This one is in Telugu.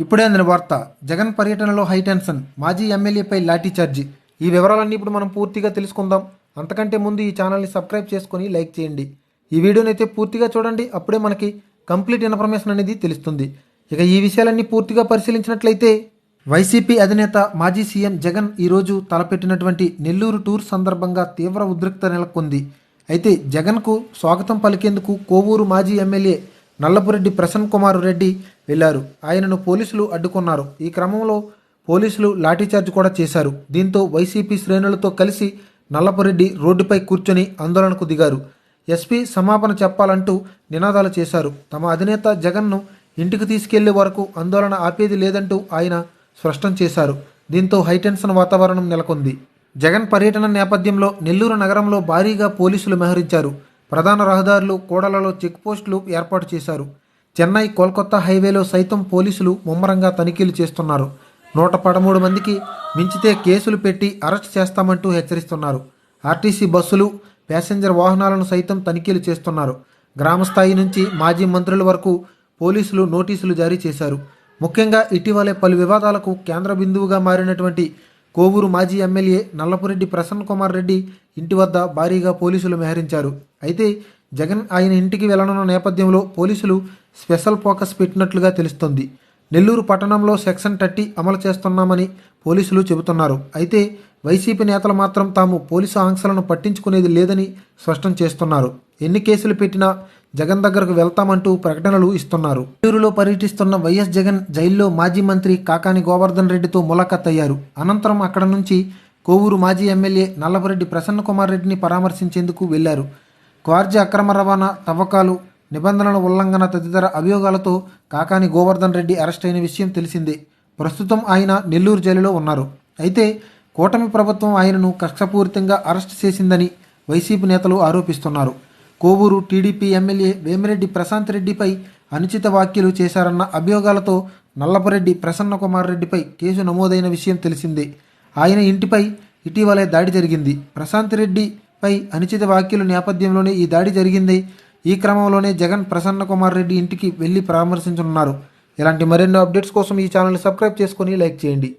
ఇప్పుడే అందిన వార్త. జగన్ పర్యటనలో హైటెన్షన్ మాజీ ఎమ్మెల్యేపై లాఠీచార్జి ఈ వివరాలన్నీ ఇప్పుడు మనం పూర్తిగా తెలుసుకుందాం. అంతకంటే ముందు ఈ ఛానల్ని సబ్స్క్రైబ్ చేసుకొని లైక్ చేయండి. ఈ వీడియోని అయితే పూర్తిగా చూడండి. అప్పుడే మనకి కంప్లీట్ ఇన్ఫర్మేషన్ అనేది తెలుస్తుంది. ఇక ఈ విషయాలన్నీ పూర్తిగా పరిశీలించినట్లయితే వైసీపీ అధినేత మాజీ సీఎం జగన్ ఈరోజు తలపెట్టినటువంటి నెల్లూరు టూర్ సందర్భంగా తీవ్ర ఉద్రిక్త నెలకొంది. అయితే జగన్కు స్వాగతం పలికేందుకు కోవూరు మాజీ ఎమ్మెల్యే నల్లపురెడ్డి ప్రసన్న కుమార్ రెడ్డి వెళ్ళారు. ఆయనను పోలీసులు అడ్డుకున్నారు. ఈ క్రమంలో పోలీసులు లాఠీచార్జ్ కూడా చేశారు. దీంతో వైసీపీ శ్రేణులతో కలిసి నల్లపురెడ్డి రోడ్డుపై కూర్చొని ఆందోళనకు దిగారు. ఎస్పీ సమాపన చెప్పాలంటూ నినాదాలు చేశారు. తమ అధినేత జగన్ను ఇంటికి తీసుకెళ్ళే వరకు ఆందోళన ఆపేది లేదంటూ ఆయన స్పష్టం చేశారు. దీంతో హైటెన్షన్ వాతావరణం నెలకొంది. జగన్ పర్యటన నేపథ్యంలో నెల్లూరు నగరంలో భారీగా పోలీసులు మోహరించారు. ప్రధాన రహదారులు కూడలలో చెక్పోస్టులు ఏర్పాటు చేశారు. చెన్నై కోల్కతా హైవేలో సైతం పోలీసులు ముమ్మరంగా తనిఖీలు చేస్తున్నారు. నూట పదమూడు మందికి మించితే కేసులు పెట్టి అరెస్ట్ చేస్తామంటూ హెచ్చరిస్తున్నారు. ఆర్టీసీ బస్సులు ప్యాసింజర్ వాహనాలను సైతం తనిఖీలు చేస్తున్నారు. గ్రామస్థాయి నుంచి మాజీ మంత్రుల వరకు పోలీసులు నోటీసులు జారీ చేశారు. ముఖ్యంగా ఇటీవలే పలు వివాదాలకు కేంద్ర బిందువుగా మారినటువంటి కోవూరు మాజీ ఎమ్మెల్యే నల్లపురెడ్డి ప్రసన్న కుమార్ రెడ్డి ఇంటి వద్ద భారీగా పోలీసులు మెహరించారు. అయితే జగన్ ఆయన ఇంటికి వెళ్ళనున్న నేపథ్యంలో పోలీసులు స్పెషల్ ఫోకస్ పెట్టినట్లుగా తెలుస్తోంది. నెల్లూరు పట్టణంలో సెక్షన్ థర్టీ అమలు చేస్తున్నామని పోలీసులు చెబుతున్నారు. అయితే వైసీపీ నేతలు మాత్రం తాము పోలీసు ఆంక్షలను పట్టించుకునేది లేదని స్పష్టం చేస్తున్నారు. ఎన్ని కేసులు పెట్టినా జగన్ దగ్గరకు వెళ్తామంటూ ప్రకటనలు ఇస్తున్నారు. నెల్లూరులో పర్యటిస్తున్న వైఎస్ జగన్ జైల్లో మాజీ మంత్రి కాకాని గోవర్ధన్ రెడ్డితో ములాఖత్ అయ్యారు. అనంతరం అక్కడ నుంచి కోవూరు మాజీ ఎమ్మెల్యే నల్లపరెడ్డి ప్రసన్న కుమార్ రెడ్డిని పరామర్శించేందుకు వెళ్ళారు. క్వార్జీ అక్రమ రవాణా తవ్వకాలు నిబంధనల ఉల్లంఘన తదితర అభియోగాలతో కాకాని గోవర్ధన్ రెడ్డి అరెస్ట్ అయిన విషయం తెలిసిందే. ప్రస్తుతం ఆయన నెల్లూరు జైలులో ఉన్నారు. అయితే కూటమి ప్రభుత్వం ఆయనను కక్షపూరితంగా అరెస్ట్ చేసిందని వైసీపీ నేతలు ఆరోపిస్తున్నారు. కోవూరు టీడీపీ ఎమ్మెల్యే వేమిరెడ్డి ప్రశాంత్ రెడ్డిపై అనుచిత వ్యాఖ్యలు చేశారన్న అభియోగాలతో నల్లపరెడ్డి ప్రసన్న కుమార్ రెడ్డిపై కేసు నమోదైన విషయం తెలిసిందే. ఆయన ఇంటిపై ఇటీవలే దాడి జరిగింది. ప్రశాంత్ రెడ్డిపై అనుచిత వ్యాఖ్యలు నేపథ్యంలోనే ఈ దాడి జరిగింది. ఈ క్రమంలోనే జగన్ ప్రసన్న కుమార్ రెడ్డి ఇంటికి వెళ్ళి పరామర్శించనున్నారు. ఇలాంటి మరెన్నో అప్డేట్స్ కోసం ఈ ఛానల్ని సబ్స్క్రైబ్ చేసుకొని లైక్ చేయండి.